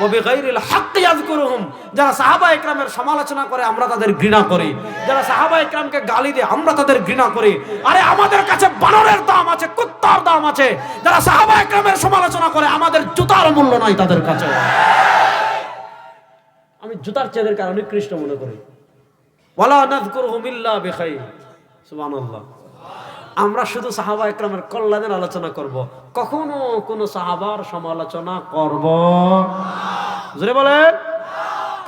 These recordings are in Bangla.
ওবিগাইরিল হাক্কি ইয়াযকুরুহুম। যারা সাহাবা একরামের সমালোচনা করে, আমরা তাদের ঘৃণা করি। যারা সাহাবা একরামকে গালি দেয়, আমরা তাদের ঘৃণা করি। আরে, আমাদের কাছে বানরের দাম আছে, কুত্তার দাম আছে। যারা সাহাবা একরামের সমালোচনা করে, আমাদের জুতার মূল্য নাই তাদের কাছে। আমি জুতার চেদের কারণে কৃষ্ণ মনে করি। ওয়ালা নাযকুরুহুম ইল্লা বিখাইর। সুবহানাল্লাহ। আমরা শুধু সাহাবা একরামের কল্যাণের আলোচনা করব। কখনো কোন সাহাবার সমালোচনা করব জোরে বলেন।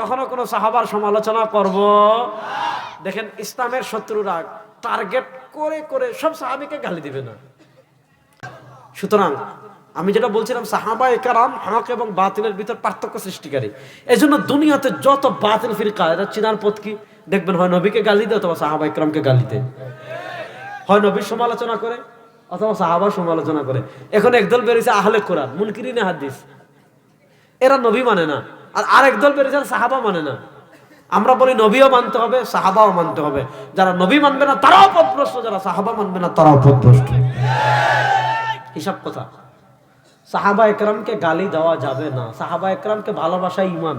কখনো কোন সাহাবার সমালোচনা করব দেখেন, ইসলামের শত্রুরা টার্গেট করে করে সব সাহাবিকে গালি দিবে না। সুতরাং আমি যেটা বলছিলাম, সাহাবা একরাম হক এবং বাতিলের ভিতর পার্থক্য সৃষ্টিকারী। এই জন্য দুনিয়াতে যত বাতিল ফিরকা, এরা চিনার পথ কি? দেখবেন হয় নবীকে গালি দেয় অথবা সাহাবা একরামকে গালি দেয়। হয় নবীর সমালোচনা করে, অথবা সাহাবার সমালোচনা করে। এখন একদল বেরিয়েছে আহলে কোরআন, মুনকিরিনে হাদিস। এরা নবী মানে না, আর আরেক দল বেরিয়েছে সাহাবা মানে না। আমরা বলি নবীও মানতে হবে, সাহাবাও মানতে হবে। যারা নবী মানবে না, তারাও পথভ্রষ্ট, যারা সাহাবা মানবে না, তারাও পথভ্রষ্ট। হিসাব কথা। সাহাবা একরামকে গালি দেওয়া যাবে না। সাহাবা একরামকে ভালোবাসা ইমান।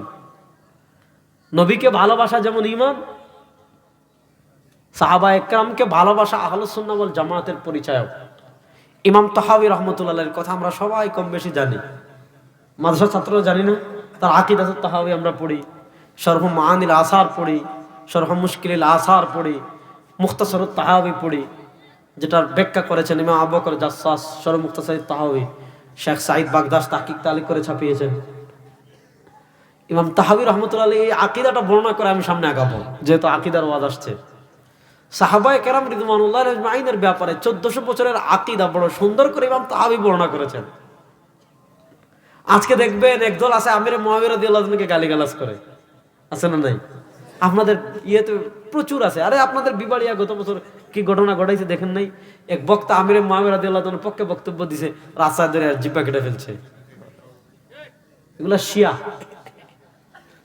নবীকে ভালোবাসা যেমন ইমান সাহাবা একরামকে ভালোবাসা আহলুসুন্না বল জামাতের পরিচয় ইমাম তহাবি রহমতুল্লাহের কথা আমরা সবাই কম বেশি জানি। মাদ্রাসা ছাত্ররা জানি না, তার আকিদ তাহাবি আমরা পড়ি সর্ব মাহানিল আসার পড়ি সরহ মুশকিল আসার পড়ি মুখতাসর তাহাবি পড়ি, যেটার ব্যাখ্যা করেছেন ইমাম আবকর জাসাস সর মুখতাসর তাহাবি, শেখ সাইদ বাগদাস তাকিক তালিক করে ছাপিয়েছেন। ইমাম তাহাবি রহমতুল্লাহ এই আকিদাটা বর্ণনা করে আমি সামনে আগাবো, যেহেতু আকিদার ওয়াজ আসছে। সাহাবায় কেরাম রিদমানুল্লাহ আইনের ব্যাপারে চোদ্দশো বছরের আকিদা বড় সুন্দর করে ইমাম তাহাবি বর্ণনা করেছেন। আজকে দেখবেন একদল আছে আমির মহাবীর দিয়ালকে গালিগালাজ করে। আছে না নাই? আপনাদের ইয়েতে প্রচুর আছে। আরে আপনাদের বিবাড়িয়া গত বছর কি ঘটনা ঘটাইছে দেখেন নাই? এক বক্তা আমির মহাবীর দিয়াল্লাহ পক্ষে বক্তব্য দিছে, রাস্তায় ধরে জিব্বা কেটে ফেলছে। এগুলা শিয়া।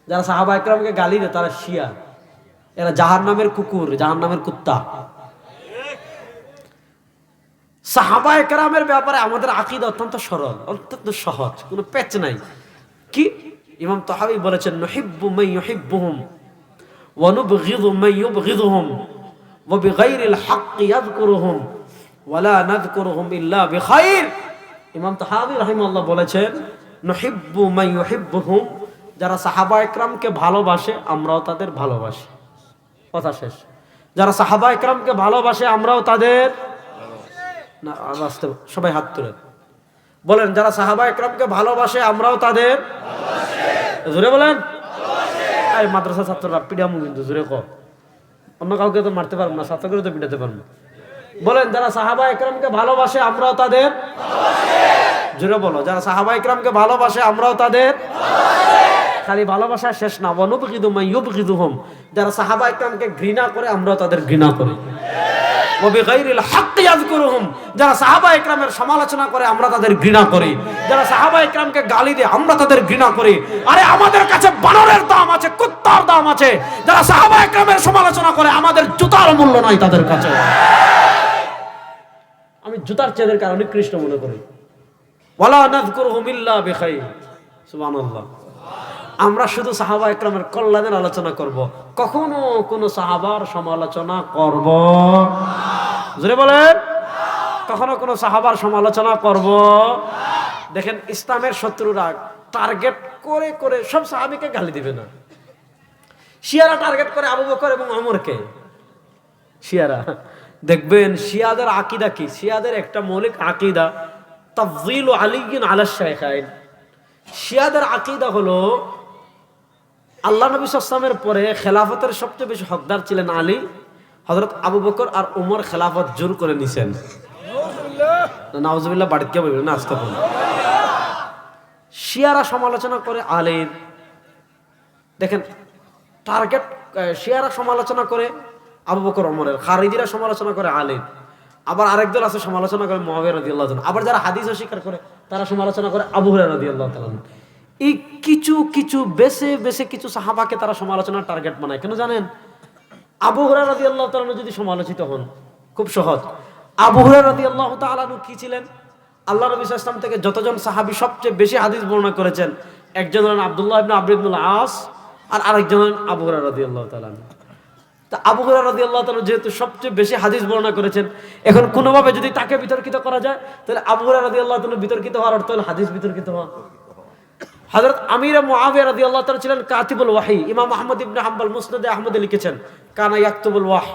যারা সাহাবা একরামকে গালি দেয়, তারা শিয়া। এরা জাহার নামের কুকুর জাহার নামের কুত্তা। সাহাবা একরামের ব্যাপারে আমাদের আকিদ অত্যন্ত সরল, অত্যন্ত সহজ, কোনো প্যাচ নাই। কি? ইমাম তাহাবি বলেছেন, নহিব্বু মাই ইউহিব্বুহুম ওয়া নুবগিযু মাই ইউবগিযুহুম ওয়া বিগাইরিল হাক্কি ইয়াযকুরুহুম ওয়া লা নাযকুরুহুম ইল্লা বিখাইর। ইমাম তাহাবি রাহিমাহুল্লাহ বলেছেন, নহিব্বু মাই ইউহিব্বুহুম যারা সাহাবা একরামকে ভালোবাসে, আমরাও তাদের ভালোবাসি। কথা শেষ। যারা সাহাবা একরামকে ভালোবাসে, আমরাও তাদের সবাই হাত তুলে। বলেন, যারা সাহাবা একরামকে ভালোবাসে, আমরাও তাদের জোরে বলেন? মাদ্রাসা ছাত্ররা পিডামু কিন্তু জোরে ক অন্য কাউকে তো মারতে পারব না ছাত্রকে তো পিটাতে পারব বলেন, যারা সাহাবা একরামকে ভালোবাসে, আমরাও তাদের জোরে বলো, যারা সাহাবা একরামকে ভালোবাসে, আমরাও তাদের খালি ভালোবাসা শেষ না। ইউপকৃতুহম যারা সাহাবা ইকরামকে ঘৃণা করে, আমরাও তাদের ঘৃণা করি। যারা সাহাবা ইকরামের সমালোচনা করে, আমরা তাদের ঘৃণা করি। যারা সাহাবা ইকরামকে গালি আমরা তাদের ঘৃণা করি। আরে, আমাদের কাছে বানরের দাম আছে, কুত্তার দাম আছে। যারা সাহাবা ইকরামের সমালোচনা করে, আমাদের জুতার মূল্য নাই তাদের কাছে। আমি জুতার চেদের কারণে কৃষ্ণ মনে করি। ওয়ালা নাযকুরুহুম ইল্লা বিখাইর। সুবহানাল্লাহ। আমরা শুধু সাহাবা একরামের কল্যাণের আলোচনা করব। কখনো কোন সাহাবার সমালোচনা করব। জোরে বলেন। কখনো কোন সাহাবার সমালোচনা করব। দেখেন, ইসলামের শত্রুরা টার্গেট করে করে সব সাহাবিকে গালি দিবে না। শিয়ারা টার্গেট করে আবু বকর এবং অমরকে শিয়ারা, দেখবেন শিয়াদের আকিদা কি? শিয়াদের একটা মৌলিক আকিদা তাফজিল আলিগিন আলাস শিয়াদের আকিদা হলো আল্লাহ নবী সাল্লামের পরে খেলাফতের সবচেয়ে বেশি হকদার ছিলেন আলী হজরত আবু বকর আর উমর খেলাফত জোর করে নিছেন। নাওজবিল্লাহ বাড়িতে কে বলবেন? না আসতে শিয়ারা সমালোচনা করে আলীর দেখেন টার্গেট শিয়ারা সমালোচনা করে আবু বকর অমরের খারিদিরা সমালোচনা করে আলীর আবার আরেক দল আছে সমালোচনা করে মহাবীর রাদি আল্লাহ আবার যারা হাদিস অস্বীকার করে তারা সমালোচনা করে আবু হুরায়রা রাদিয়াল্লাহু তাআলা এই কিছু কিছু বেছে বেছে কিছু সাহাবাকে তারা সমালোচনার টার্গেট বানায়। কেন জানেন? আবু হুরায়রা রাদিয়াল্লাহু তাআলা যদি সমালোচিত হন, খুব সহজ। আবু হুরায়রা রাদিয়াল্লাহু তাআলা কি ছিলেন? আল্লাহ নবী ওয়াসাল্লাম থেকে যতজন সাহাবী সবচেয়ে বেশি হাদিস বর্ণনা করেছেন, একজন হলেন আবদুল্লাহ ইবনে আবরিবুল আস, আর আরেকজন হলেন আবু হুরায়রা রাদিয়াল্লাহু তাআলা আনহু। তা আবু হুরায়রা আল্লাহ তালু যেহেতু সবচেয়ে বেশি হাদিস বর্ণনা করেছেন, এখন কোনোভাবে যদি তাকে বিতর্কিত করা যায়, তাহলে আবু হুরায়রা আল্লাহ তাআলা বিতর্কিত হওয়ার অর্থ হলো হাদিস বিতর্কিত হওয়া? হযরত আমির মুআবিয়া রাদিয়াল্লাহু তাআলা ছিলেন কাতিবুল ওয়াহি। ইমাম আহমদ ইবনে হাম্বল মুসনাদে আহমদে লিখেছেন, কানা ইয়াকতুবুল ওয়াহ।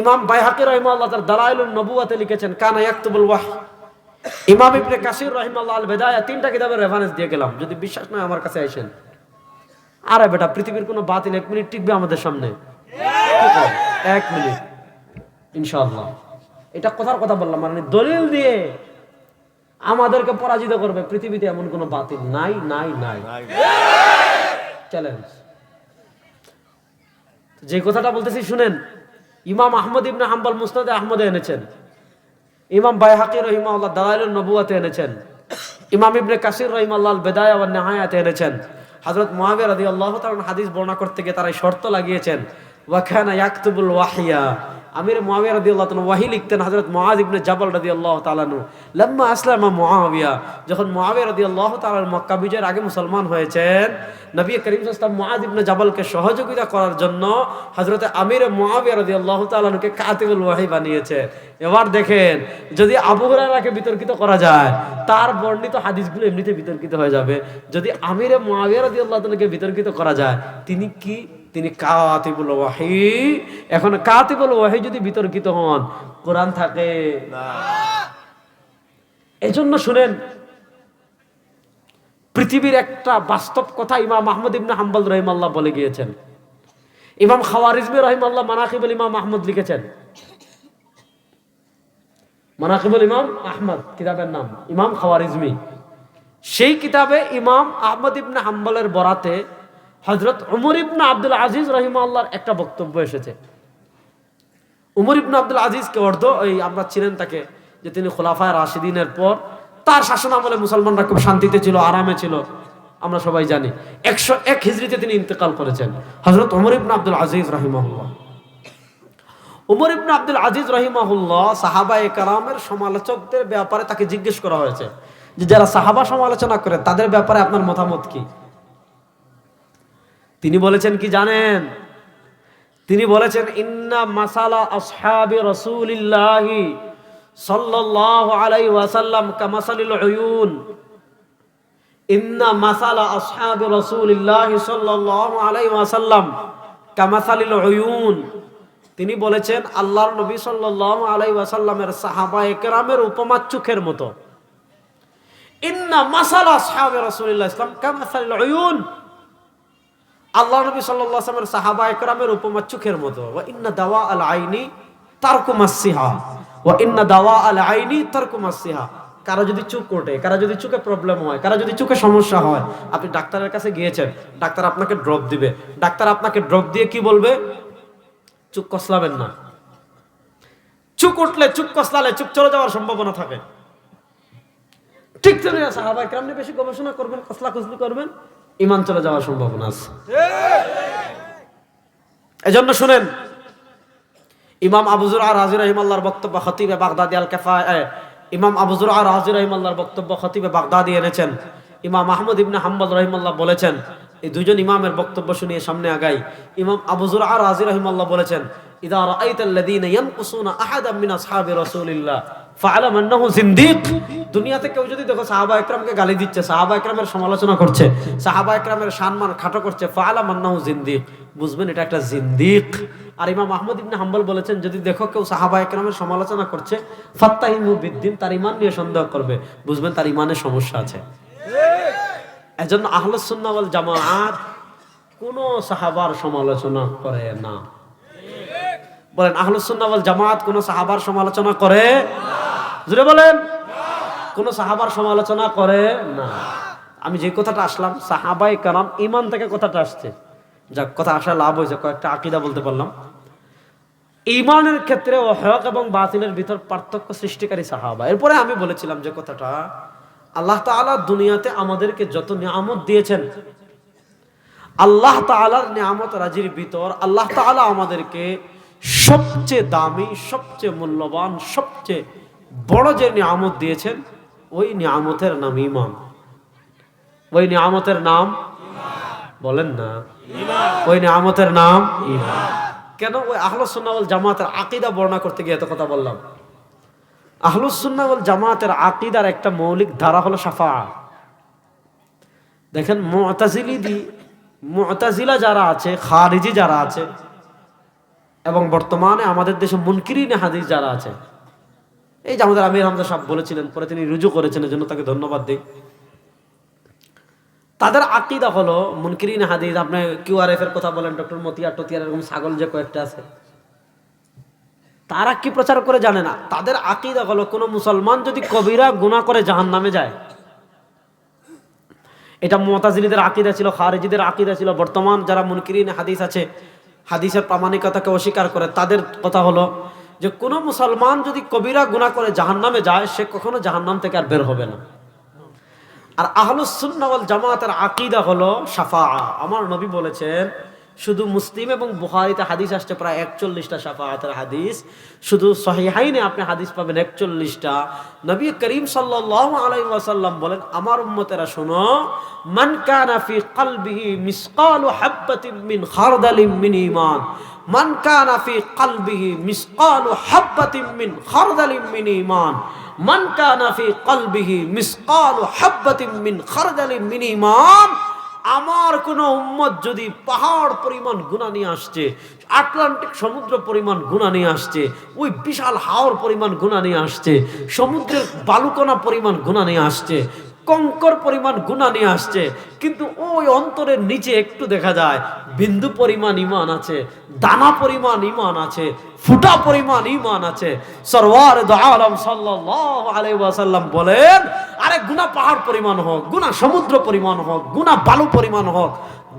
ইমাম বাইহাকি রাহিমাহুল্লাহ তার দালাইলুন নবুয়াতে লিখেছেন, কানা ইয়াকতুবুল ওয়াহ। ইমাম ইবনে কাসির রাহিমাহুল্লাহ আল বেদায়া তিনটা কিতাবের রেফারেন্স দিয়ে গেলাম, যদি বিশ্বাস নয় আমার কাছে আসেন আরে বেটা, পৃথিবীর কোনো বাতিল এক মিনিট টিকবে আমাদের সামনে। এক মিনিট। ইনশাআল্লাহ। এটা কথার কথা বললাম মানে দলিল দিয়ে আমাদেরকে পরাজিত করবে। পৃথিবীতে এমন কোনো বাতিল নাই নাই নাই। চ্যালেঞ্জ যে কথাটা বলতেছি শুনেন ইমাম আহমদ ইবনে হাম্বল মুসনাদে আহমদে এনেছেন। ইমাম বাইহাকি রহিমাল্লাহ দালাইলুন নবুয়াতে এনেছেন। ইমাম ইবনে কাসির রহিমাল্লাহ বেদায়া ওয়া নিহায়াতে এনেছেন। হযরত মুয়াবিয়া রাদিয়াল্লাহু তাআলা হাদিস বর্ণনা করতে গিয়ে তারা শর্ত লাগিয়েছেন ওয়া কানা ইয়াকতুবুল ওয়াহিয়া। আমির মুয়াবিয়া রাদিয়াল্লাহু তাআলা ওয়াহি লিখতেন হযরত মুআজ ইবনে জাবাল রাদিয়াল্লাহু তাআলা নু লাম্মা আসলামা মুআবিয়া। যখন মুআবিয়া রাদিয়াল্লাহু তাআলা মক্কা বিজয়ের আগে মুসলমান হয়েছেন, নবী করিম সাল্লাল্লাহু আলাইহি ওয়াসাল্লাম জাবালকে সহযোগিতা করার জন্য হযরত আমির মুআবিয়া রাদিয়াল্লাহু তাআলা নুকে কাতিবুল ওয়াহি বানিয়েছে। এবার দেখেন, যদি আবু হুরায়রাকে বিতর্কিত করা যায়, তার বর্ণিত হাদিসগুলো এমনিতে বিতর্কিত হয়ে যাবে। যদি আমিরে মুআবিয়া রাদিয়াল্লাহু তাআলাকে বিতর্কিত করা যায়, তিনি কি তিনি কাতিবুল ওয়াহি। এখন কাতিবুল ওয়াহি যদি বিতর্কিত হন কোরআন থাকে? এজন্য শুনেন পৃথিবীর একটা বাস্তব কথা ইমাম আহমদ ইবনে হাম্বল রহিমাল্লাহ বলে গিয়েছেন। ইমাম খাওয়ারিজমি রহিমাল্লাহ মানাকিবুল ইমাম আহমদ লিখেছেন। মানাকিবুল ইমাম আহমদ কিতাবের নাম ইমাম খাওয়ারিজমি সেই কিতাবে ইমাম আহমদ ইবনে হাম্বলের বরাতে হজরত উমর ইবনে আব্দুল আজিজ রহিমাল্লাহর একটা বক্তব্য এসেছে। উমর ইবনে আব্দুল আজিজকে অর্ধ ওই আমরা ছিলেন তাকে যে তিনি খোলাফায় রাশিদিনের পর তার শাসন আমলে মুসলমানরা খুব শান্তিতে ছিল, আরামে ছিল, আমরা সবাই জানি। একশো এক হিজড়িতে তিনি ইন্তেকাল করেছেন হজরত উমর ইবনে আব্দুল আজিজ রহিমাহুল্লাহ। উমর ইবনে আব্দুল আজিজ রহিমাহুল্লাহ সাহাবা কারামের সমালোচকদের ব্যাপারে তাকে জিজ্ঞেস করা হয়েছে যে যারা সাহাবা সমালোচনা করে তাদের ব্যাপারে আপনার মতামত কি? তিনি বলেছেন কি জানেন? তিনি বলেছেন, ইন্না মাসালা আসহাবি রাসূলিল্লাহি সাল্লাল্লাহু আলাইহি ওয়াসাল্লাম কামাসালিল উয়ুন। ইন্না মাসালা আসহাবি রাসূলিল্লাহি সাল্লাল্লাহু আলাইহি ওয়াসাল্লাম কামাসালিল উয়ুন। তিনি বলেছেন, আল্লাহর নবী সাল্লাল্লাহু আলাইহি ওয়াসাল্লামের সাহাবায়ে কেরামের উপমা চোখের মতো। ইন্না মাসালা আসহাবি রাসূলিল্লাহ ইসলাম কামাসালিল উয়ুন। আল্লাহ নবী সাল্লাল্লাহু আলাইহি সাহাবা একরামের উপমা চোখের মতো ইন্না দাওয়া আল আইনি তারকু মাসিহা ইন্না দাওয়া আল আইনি কারও যদি চোখ কোটে কারও যদি চোখে প্রবলেম হয়, কারও যদি চোখে সমস্যা হয়, আপনি ডাক্তারের কাছে গিয়েছেন, ডাক্তার আপনাকে ড্রপ দিবে। ডাক্তার আপনাকে ড্রপ দিয়ে কি বলবে? চুপ কসলাবেন না। চুপ উঠলে চুপ কসলালে চুপ চলে যাওয়ার সম্ভাবনা থাকে। ঠিক তো না সাহাবা একরাম নিয়ে বেশি গবেষণা করবেন, কসলা কসলি করবেন। ইমান চলে যাওয়ার সম্ভাবনা আছে। এজন্য শুনেন ইমাম আবুজুর আর হাজির রহিমাল্লাহর বক্তব্য খতিবে বাগদাদি আল কেফা ইমাম আবুজুর আর হাজির রহিমাল্লাহর বক্তব্য খতিবে বাগদাদি এনেছেন। ইমাম আহমদ ইবনে হাম্বল রহিমাল্লাহ বলেছেন এই দুজন ইমামের বক্তব্য শুনিয়ে সামনে আগাই। ইমাম আবুজুর আর হাজির রহিমাল্লাহ বলেছেন ইদা রাআইতাল্লাযীনা ইয়ানকুসুনা আহাদাম মিন আসহাবি রাসূলিল্লাহ। ফাআলাম আন্নাহু জিন্দিক দুনিয়াতে কেউ যদি দেখো সাহাবা একরামকে গালি দিচ্ছে, সাহাবা একরামের সমালোচনা করছে, সাহাবা একরামের সম্মান খাটো করছে জিন্দিক বুঝবেন, এটা একটা জিন্দিক। আর ইমাম আহমদ ইবনে হাম্বল বলেছেন, যদি দেখো কেউ সাহাবা একরামের সমালোচনা করছে, ফাত্তাহিমু বিদ্দিন, তার নিয়ে সন্দেহ করবে। বুঝবেন, তার সমস্যা আছে। এজন্য ওয়াল জামাআত কোন সাহাবার সমালোচনা করে না। বলেন, আহলুস সুন্নাহ ওয়াল জামাআত কোন সাহাবার সমালোচনা করে জুড়ে বলেন। কোন সাহাবার সমালোচনা করে না। আমি যে কথাটা আসলাম সাহাবাই কালাম ইমান থেকে কথাটা আসছে। যাক, কথা আসা লাভ হয়েছে, কয়েকটা আকিদা বলতে পারলাম। ইমানের ক্ষেত্রে হক এবং বাতিলের ভিতর পার্থক্য সৃষ্টিকারী সাহাবা। এরপরে আমি বলেছিলাম যে কথাটা, আল্লাহ তাআলা দুনিয়াতে আমাদেরকে যত নিয়ামত দিয়েছেন, আল্লাহ তাআলার নিয়ামত রাজির ভিতর আল্লাহ তাআলা আমাদেরকে সবচেয়ে দামি, সবচেয়ে মূল্যবান, সবচেয়ে বড় যে নিয়ামত দিয়েছেন, ওই নিয়ামতের নাম ইমান ওই নিয়ামতের নাম বলেন না। ওই নিয়ামতের নাম কেন? ওই আহলুসুন্নাওয়াল জামাতের আকিদা বর্ণনা করতে গিয়ে এত কথা বললাম। আহলুসুন্নাওয়াল জামাতের আকিদার একটা মৌলিক ধারা হলো সাফা দেখেন মুতাজিলি দি মুতাজিলা যারা আছে, খারিজি যারা আছে, এবং বর্তমানে আমাদের দেশে মুনকিরিন হাদিস যারা আছে এই যে আমাদের আমির হামজা সাহেব বলেছিলেন, পরে তিনি রুজু করেছেন, এজন্য তাকে ধন্যবাদ দিই। তাদের আকিদা হলো, মুনকিরিন হাদিস, আপনি কিউআরএফ এর কথা বলেন, ডক্টর মতিয়া টতিয়ার এরকম ছাগল যে কয়েকটা আছে। তারা কি প্রচার করে জানে না? তাদের আকিদা হলো, কোনো মুসলমান যদি কবিরা গুণা করে জাহান নামে যায়, এটা মোতাজিলিদের আকিদা ছিল, খারেজিদের আকিদা ছিল। বর্তমান যারা মুনকিরিন হাদিস আছে, হাদিসের প্রামাণিকতাকে অস্বীকার করে, তাদের কথা হলো যে কোনো মুসলমান যদি কবিরা গুণা করে জাহান নামে যায়, সে কখনো জাহান নাম থেকে আর বের হবে না। আর আহলুসুন্নাওয়াল জামাতের আকিদা হলো সাফা আমার নবী বলেছেন শুধু মুসলিম এবং বুহারিতে হাদিস আসছে প্রায় একচল্লিশটা সাফাহাতের হাদিস। শুধু সহিহাইনে আপনি হাদিস পাবেন একচল্লিশটা। নবী করিম সাল্লাহ আলাই ওয়াসাল্লাম বলেন, আমার উম্মতেরা শোনো, মান কলবিহি মিসকালু মিন খারদালিম মিন মান ফি কলবিহি মিসকালু মিন খারদালিম মিন ঈমান। মান ফি মিসকালু মিন খারদালিম মিন ঈমান। আমার কোন উম্মত যদি পাহাড় পরিমাণ গুণা নিয়ে আসছে, আটলান্টিক সমুদ্র পরিমাণ গুণা নিয়ে আসছে, ওই বিশাল হাওয়ার পরিমাণ গুণা নিয়ে আসছে, সমুদ্রের বালুকণা পরিমাণ গুণা নিয়ে আসছে কঙ্কর পরিমাণ গুণা নিয়ে আসছে, কিন্তু ওই অন্তরের নিচে একটু দেখা যায়, বিন্দু পরিমাণ ইমান আছে, দানা পরিমাণ ইমান আছে, ফুটা পরিমাণ ইমান আছে। সরওয়ার আলম ওয়াসাল্লাম বলেন, আরে গুনা পাহাড় পরিমাণ হোক গুনা সমুদ্র পরিমাণ হোক গুনা বালু পরিমাণ হোক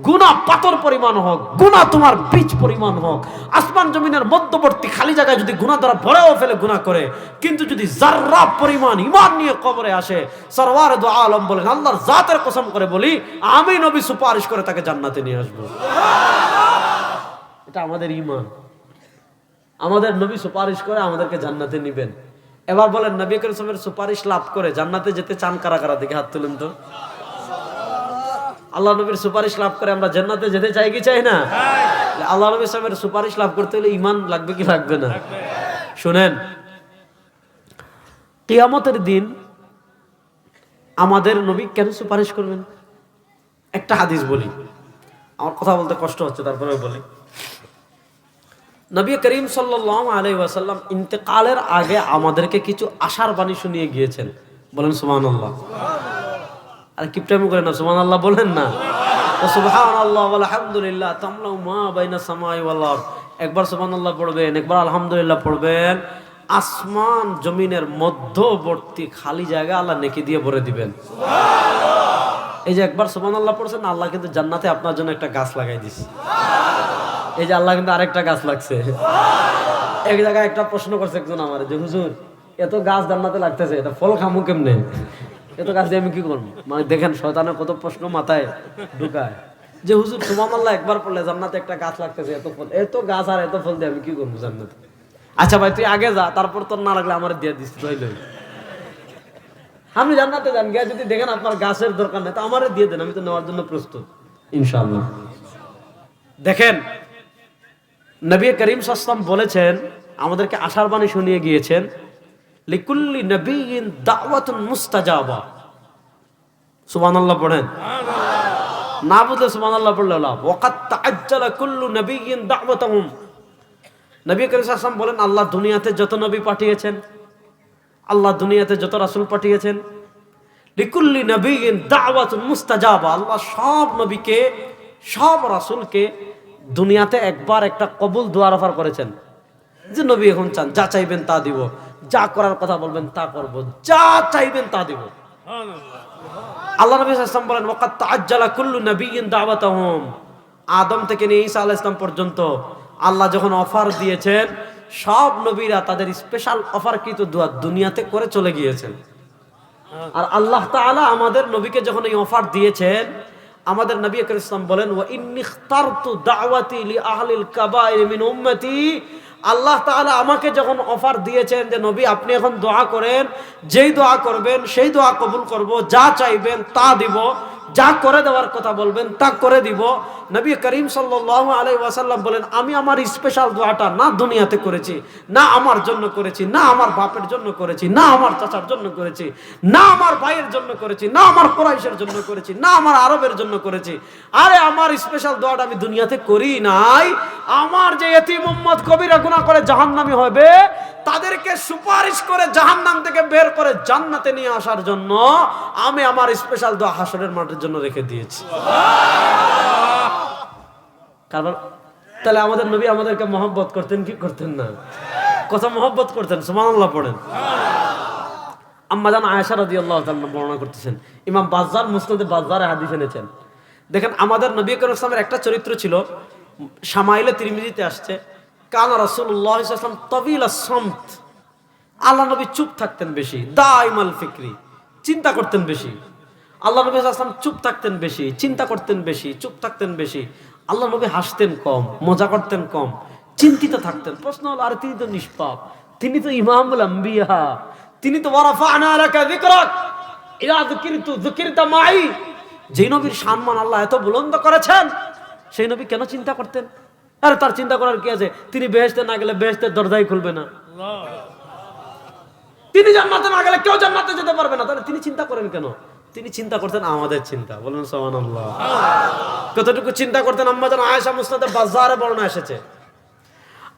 গুনা পাথর পরিমাণ হোক গুনা তোমার বীজ পরিমাণ হোক, আসমান জমিনের মধ্যবর্তী খালি জায়গায় যদি গুনা দ্বারা ভরেও ফেলে গুনা করে, কিন্তু যদি জাররা পরিমাণ ইমান নিয়ে কবরে আসে, সরওয়ার দো আলম বলেন, আল্লাহর জাতের কসম করে বলি, আমি নবী সুপারিশ করে তাকে জান্নাতে নিয়ে আসব। এটা আমাদের ইমান আমাদের নবী সুপারিশ করে আমাদেরকে জান্নাতে নিবেন। এবার বলেন, নবী করিমের সুপারিশ লাভ করে জান্নাতে যেতে চান কারা কারা? দেখে হাত তুলেন তো। আল্লাহ নবীর সুপারিশ লাভ করে আমরা জান্নাতে যেতে চাই কি চাই না? আল্লাহ নবী সাহেবের সুপারিশ লাভ করতে হলে ইমান লাগবে কি লাগবে না? শুনেন কিয়ামতের দিন আমাদের নবী কেন সুপারিশ করবেন? একটা হাদিস বলি। আমার কথা বলতে কষ্ট হচ্ছে তারপরে বলি। নবী করিম সাল্লাম আলাই ওয়াসাল্লাম ইন্তেকালের আগে আমাদেরকে কিছু আশার বাণী শুনিয়ে গিয়েছেন। বলেন সুমান আল্লাহ আর কিপটামি করেন না সুমান আল্লাহ বলেন না। সুবহান আল্লাহ আলহামদুলিল্লাহ তামলাউ মা বাইনা সামাই ওয়াল একবার সুবহান আল্লাহ পড়বেন একবার আলহামদুলিল্লাহ পড়বেন। আসমান জমিনের মধ্যবর্তী খালি জায়গা আল্লাহ নেকি দিয়ে ভরে দিবেন। এই যে একবার সুবহান আল্লাহ পড়ছেন আল্লাহ কিন্তু জান্নাতে আপনার জন্য একটা গাছ লাগাই দিছে। এই যে আল্লাহ কিন্তু আরেকটা গাছ লাগছে। এক জায়গায় একটা প্রশ্ন করছে একজন আমার যে হুজুর এত গাছ জান্নাতে লাগতেছে এটা ফল খামু কেমনে? এত দিয়ে আমি কি করব? মানে দেখেন শয়তানের কত প্রশ্ন মাথায় ঢুকায়। যে, হুজুর সুমান আল্লাহ একবার পড়লে জান্নাতে একটা গাছ লাগতেছে, এত ফল এত গাছ আর এত ফল দিয়ে আমি কি করব জান্নাতে? আচ্ছা ভাই, তুই আগে যা, তারপর তোর না লাগলে আমার দিয়ে দিস তাইলে আপনি জান্নাতে যান, গিয়ে যদি দেখেন আপনার গাছের দরকার নেই, তো আমারে দিয়ে দেন, আমি তো নেওয়ার জন্য প্রস্তুত। ইনশাআল্লাহ। দেখেন, নবী করিম সাসলাম বলেছেন, আমাদেরকে আশার বাণী শুনিয়ে গিয়েছেন লিকুল্লি নবীন দাওয়াতুন মুস্তাজাবা। পড়েন। না বুঝলে পড়লে কুল্লু নবিয়িন দাওয়াতাহুম। নবী করিম বলেন, আল্লাহ দুনিয়াতে যত নবী পাঠিয়েছেন, আল্লাহ দুনিয়াতে যত রাসূল পাঠিয়েছেন, লিকুল্লি নবীন দাওয়াতুন মুস্তাজাবা। আল্লাহ সব নবীকে, সব রাসূলকে দুনিয়াতে একবার একটা কবুল, দোয়ার অফার করেছেন। যে নবী এখন চান, যা চাইবেন তা দিব। যা করার কথা বলবেন তা করব। যা চাইবেন তা দিব। আল্লাহ নবী ইসলাম বলেন তাআজ্জালা কুল্লু নবিয়িন দাওয়াতাহুম। আদম থেকে নিয়ে ঈসা আলাইহিস সালাম পর্যন্ত আল্লাহ যখন অফার দিয়েছেন, সব নবীরা তাদের স্পেশাল অফার কিন্তু দোয়া দুনিয়াতে করে চলে গিয়েছেন। আর আল্লাহ তাআলা আমাদের নবীকে যখন এই অফার দিয়েছেন, আমাদের নবী আকরাম বলেন, ওয়া ইন্নি ইখতারতু দাওয়াতি লি আহলিল কাবাইর মিন উম্মতি আল্লাহ তাহলে আমাকে যখন অফার দিয়েছেন যে, নবী, আপনি এখন দোয়া করেন, যেই দোয়া করবেন, সেই দোয়া কবুল করব, যা চাইবেন তা দিব। যা করে দেওয়ার কথা বলবেন, তা করে দিব। নবী করিম সাল্লাল্লাহু আলাই ওয়াসাল্লাম বলেন, আমি আমার স্পেশাল দোয়াটা না দুনিয়াতে করেছি, না আমার জন্য করেছি, না আমার বাপের জন্য করেছি, না আমার চাচার জন্য করেছি, না আমার ভাইয়ের জন্য করেছি, না আমার কোরাইশের জন্য করেছি, না আমার আরবের জন্য করেছি। আরে আমার স্পেশাল দোয়াটা আমি দুনিয়াতে করি নাই। আমার যে এতি উম্মত কবিরা গুনাহ করে জাহান্নামী হবে, তাদেরকে সুপারিশ করে জাহান্নাম থেকে বের করে জান্নাতে নিয়ে আসার জন্য আমি আমার স্পেশাল দোয়া হাসরের মাঠের জন্য রেখে দিয়েছি। কারণ তাহলে আমাদের নবী আমাদেরকে মহব্বত করতেন কি করতেন না? কথা মহব্বত করতেন, সুবহানাল্লাহ পড়েন। আয়েশা রাদিয়াল্লাহু তাআলা বর্ণনা করতেছেন, ইমাম বাজ্জারে হাদিস এনেছেন। দেখেন, আমাদের নবী করিম ইসলামের একটা চরিত্র ছিল সামাইলে তিরমিজিতে আসছে, কানা সাল্লাল্লাহু আলাইহি ওয়াসাল্লাম আল্লাহ নবী চুপ থাকতেন বেশি দাইমাল ফিকরি, চিন্তা করতেন বেশি। আল্লাহ নবী আসলাম চুপ থাকতেন বেশি চিন্তা করতেন বেশি চুপ থাকতেন বেশি। আল্লাহ নবী হাসতেন কম মজা করতেন কম চিন্তিত থাকতেন। প্রশ্ন হলো আরে তিনি তো নিষ্পাপ তিনি তো ইমামুল আম্বিয়া তিনি তো মাই। যেই নবীর সম্মান আল্লাহ এত বুলন্দ করেছেন সেই নবী কেন চিন্তা করতেন? আরে তার চিন্তা করার কি আছে? তিনি বেহেশতে না গেলে বেহেশতের দরজাই খুলবে না। তিনি জান্নাতে না গেলে কেউ জান্নাতে যেতে পারবে না। তাহলে তিনি চিন্তা করেন কেন? তিনি চিন্তা করতেন আমাদের চিন্তা। বলেন, সুবহানাল্লাহ। কতটুকু চিন্তা করতেন? আম্মাজান আয়েশা মুসনাদে বাজারে বর্ণনা এসেছে।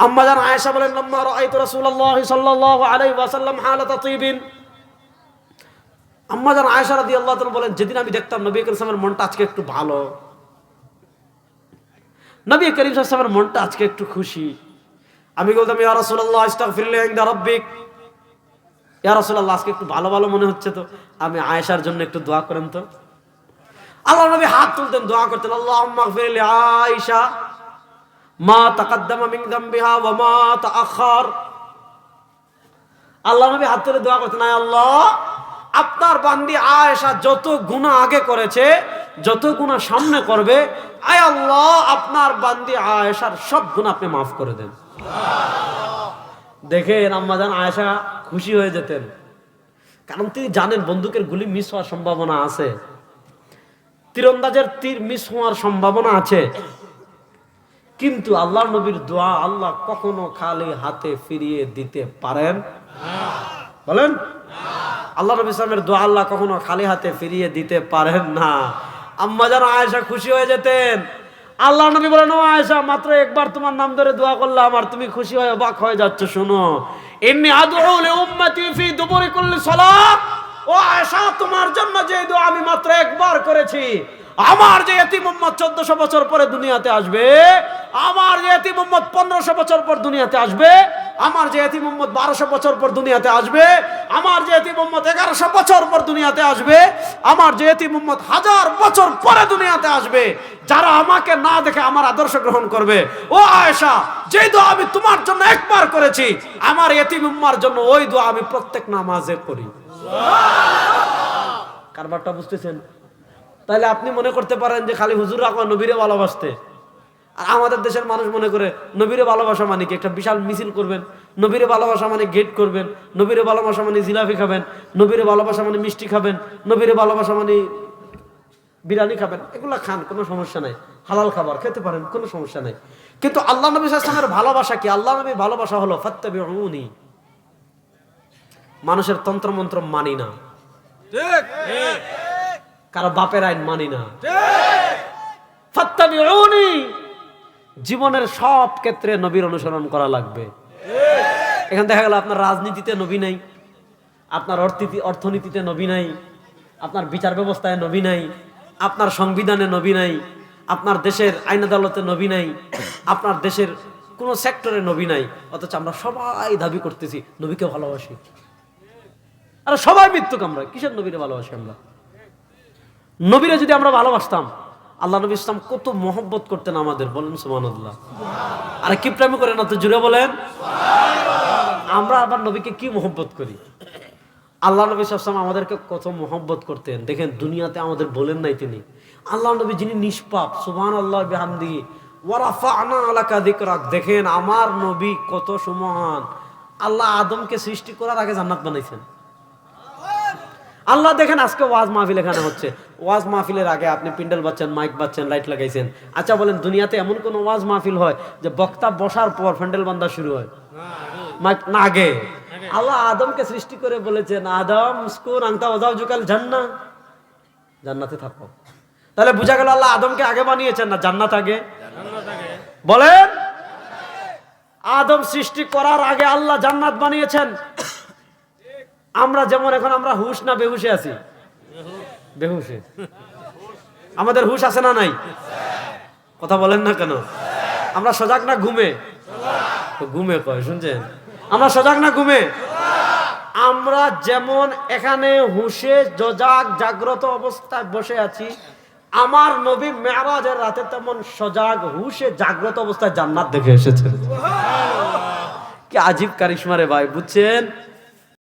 বলেন রাসূলুল্লাহ সাল্লাল্লাহু আলাইহি ওয়াসাল্লাম রাদিয়াল্লাহু তাআলা বলেন, যেদিন আমি দেখতাম নবী করিম সাল্লাল্লাহু মনটা আজকে একটু ভালো। নবী করিম সাল্লাল্লাহু মনটা আজকে একটু খুশি। আমি বলতাম, ইয়া রাসূলুল্লাহ ইনদা রাব্বিক। ইয়া আজকে একটু ভালো ভালো মনে হচ্ছে তো। আমি জন্য একটু দোয়া করেন তো। আল্লাহ নবী হাত তুলতেন, দোয়া করতেন আয়েশা, মা তাকাদ্দামা মিন মা আল্লাহ নবী হাত তুলে দোয়া করতেন আল্লাহ, আপনার বান্দি আয়েশা যত গুনাহ আগে করেছে, যত গুনাহ সামনে করবে, আয় আল্লাহ, আপনার বান্দি আয়েশার সব গুনাহ আপনি মাফ করে দেন। দেখেন আম্মাজান আয়েশা খুশি হয়ে যেতেন। কারণ তিনি জানেন বন্দুকের গুলি মিস হওয়ার সম্ভাবনা আছে। তীরন্দাজের তীর মিস হওয়ার সম্ভাবনা আছে। কিন্তু আল্লাহ নবীর দোয়া আল্লাহ কখনো খালি হাতে ফিরিয়ে দিতে পারেন। বলেন? আল্লাহ নবী ইসলামের দোয়া আল্লাহ কখনো খালি হাতে ফিরিয়ে দিতে পারেন না। আম্মাজান আয়েশা খুশি হয়ে যেতেন আল্লাহ নবী বলেন, ও আয়েশা, মাত্র একবার তোমার নাম ধরে দোয়া করলাম আমার তুমি খুশি হয়ে, অবাক হয়ে যাচ্ছ, শোনো। এমনি আদউ লি উম্মতি ফি দুপুরে কুল্লি সালাত। ও আয়সা তোমার জন্য যে দোয়া আমি মাত্র একবার করেছি আমার যে এতিম উম্মত চোদ্দশো বছর পরে দুনিয়াতে আসবে, আমার যে এতিম উম্মত পনেরোশো বছর পর দুনিয়াতে আসবে, আমার যে এতিম উম্মত বারোশো বছর পর দুনিয়াতে আসবে, আমার যে এতিম উম্মত এগারোশো বছর পর দুনিয়াতে আসবে, আমার যে এতিম উম্মত হাজার বছর পরে দুনিয়াতে আসবে, যারা আমাকে না দেখে আমার আদর্শ গ্রহণ করবে। ও আয়েশা যে দোয়া আমি তোমার জন্য একবার করেছি, আমার এতিম উম্মার জন্য ওই দোয়া আমি প্রত্যেক নামাজে করি কারবারটা বুঝতেছেন? তাহলে আপনি মনে করতে পারেন যে খালি হুজুর রাখা নবীরে ভালোবাসতে। আর আমাদের দেশের মানুষ মনে করে নবীরে ভালোবাসা মানে কি? একটা বিশাল মিছিল করবেন নবীরে ভালোবাসা মানে গেট করবেন নবীরে ভালোবাসা মানে জিলাপি খাবেন নবীরে ভালোবাসা মানে মিষ্টি খাবেন নবীরে ভালোবাসা মানে বিরিয়ানি খাবেন এগুলা খান কোনো সমস্যা নাই হালাল খাবার খেতে পারেন কোনো সমস্যা নাই। কিন্তু আল্লাহ নবী সাল্লামের ভালোবাসা কি? আল্লাহ নবী ভালোবাসা হলো ফাত্তাবিউনি। মানুষের তন্ত্রমন্ত্র মানি না। কারও বাপের আইন মানি না। জীবনের সব ক্ষেত্রে নবীর অনুসরণ করা লাগবে। এখানে দেখা গেল আপনার রাজনীতিতে নবী নাই আপনার অর্থনীতি অর্থনীতিতে নবী নাই আপনার বিচার ব্যবস্থায় নবী নাই আপনার সংবিধানে নবী নাই আপনার দেশের আইন আদালতে নবী নাই আপনার দেশের কোনো সেক্টরে নবী নাই। অথচ আমরা সবাই দাবি করতেছি নবীকে ভালোবাসি। আর সবাই মৃত্যুক আমরা কিসের নবীরে ভালোবাসি আমরা? নবীরে যদি আমরা ভালোবাসতাম, আল্লাহ নবী ইসলাম কত মহব্বত করতেন আমাদের। বলেন সুমানুল্লাহ আর কি প্রেম করে না তো জুড়ে বলেন? আমরা আবার নবীকে কি মহব্বত করি? আল্লাহ নবী সাল্লাম আমাদেরকে কত মহব্বত করতেন। দেখেন, দুনিয়াতে আমাদের বলেন নাই তিনি। আল্লাহ নবী যিনি নিষ্পাপ সুবহান আল্লাহ বিহামদি ওয়ারাফানা আলাকা দিকরাক দেখেন, আমার নবী কত সুমহান। আল্লাহ আদমকে সৃষ্টি করার আগে জান্নাত বানাইছেন। আল্লাহ দেখেন আজকে ওয়াজ মাহফিল এখানে হচ্ছে। ওয়াজ মাহফিলের আগে আপনি পিন্ডেল বাচ্চেন মাইক বাচ্চেন লাইট লাগাইছেন। আচ্ছা বলেন, দুনিয়াতে এমন কোন ওয়াজ মাহফিল হয় যে বক্তা বসার পর প্যান্ডেল বান্ধা শুরু হয়? মাইক, না, আগে। আল্লাহ আদমকে সৃষ্টি করে বলেছেন আদম স্কুর আংতা, ওজাও, জুকাল জান্না জান্নাতে থাকো। তাহলে বোঝা গেল আল্লাহ আদমকে আগে বানিয়েছেন না জান্নাত আগে? বলেন, আদম সৃষ্টি করার আগে আল্লাহ জান্নাত বানিয়েছেন। আমরা যেমন এখন আমরা হুশ না বেহুশে আছি? বেহুশে। আমাদের হুশ আছে না নাই? কথা বলেন না কেন? আমরা সজাগ না ঘুমে? ঘুমে কয়, শুনছেন? আমরা সজাগ না ঘুমে? আমরা যেমন এখানে হুশে সজাগ জাগ্রত অবস্থায় বসে আছি, আমার নবী মেরাজের রাতে তেমন সজাগ, হুশে, জাগ্রত অবস্থায় জান্নাত দেখে এসেছেন। কি আজীব কারিশমা রে ভাই, বুঝছেন?